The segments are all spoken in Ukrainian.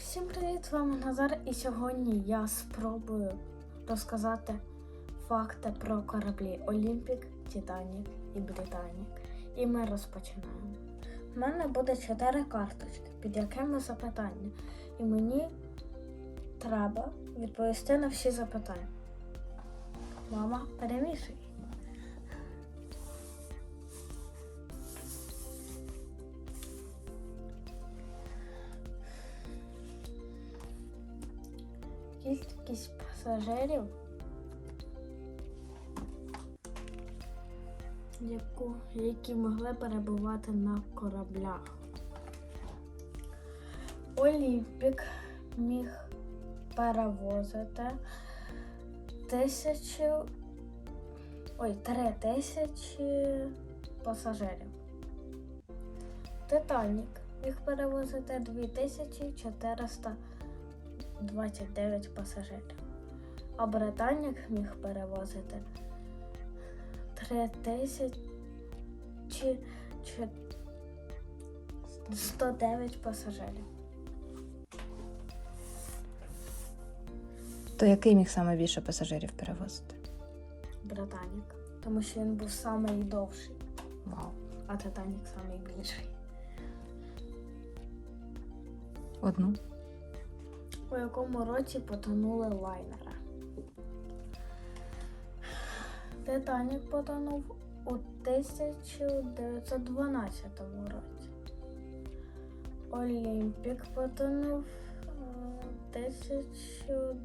Всім привіт! З вами Назар, і сьогодні я спробую розказати факти про кораблі Олімпік, Титанік і Британік. І ми розпочинаємо. У мене буде чотири карточки, під якими запитання. І мені треба відповісти на всі запитання. Мама, перемішуй. Кількість пасажирів, які могли перебувати на кораблях. Олімпік міг перевозити тисячу, ой, три тисячі пасажирів. Титанік міг перевозити 2400 29 пасажирів. А Британік міг перевозити 3109 пасажирів. То який міг саме більше пасажирів перевозити? Британік. Тому що він був самий довший, Вау. а Титанік самий більший. Одну. У якому році потонули лайнера? Титанік потонув у 1912 році. Олімпік потонув е, тисячу.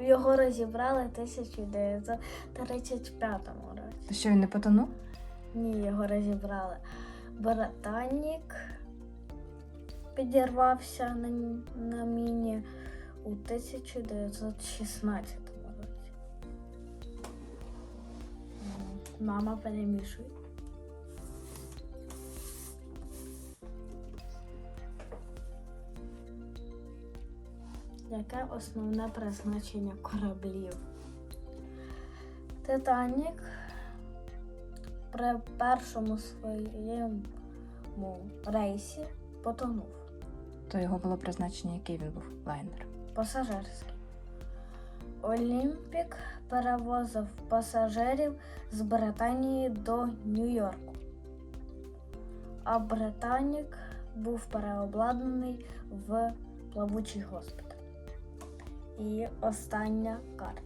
Його розібрали в 1935 році. Що він не потонув? Ні, його розібрали. Братанік підірвався на, на міні у 1916 році. Мама перемішує. Яке основне призначення кораблів? Титанік при першому своєму рейсі потонув. То його було призначення, який він був лайнер. Пасажирський. Олімпік перевозив пасажирів з Британії до Нью-Йорку. А Британік був переобладнаний в плавучий госпіталь. І остання карта.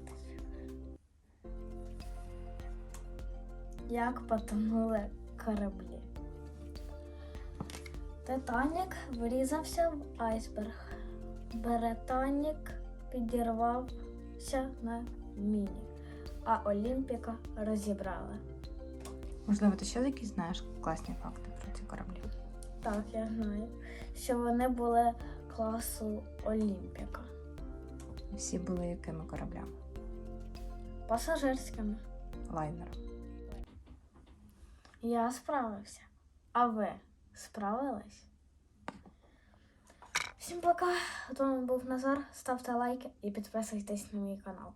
Як потонули кораблі? Титанік врізався в айсберг. Британік підірвався на міні, а Олімпіка розібрали. Можливо, ти ще якісь знаєш класні факти про ці кораблі? Так, я знаю, що вони були класу Олімпіка. Всі були якими кораблями? Пасажирськими. Лайнером. Я справився. А ви справились? Всім пока! З вами був Назар. Ставте лайки і підписуйтесь на мій канал.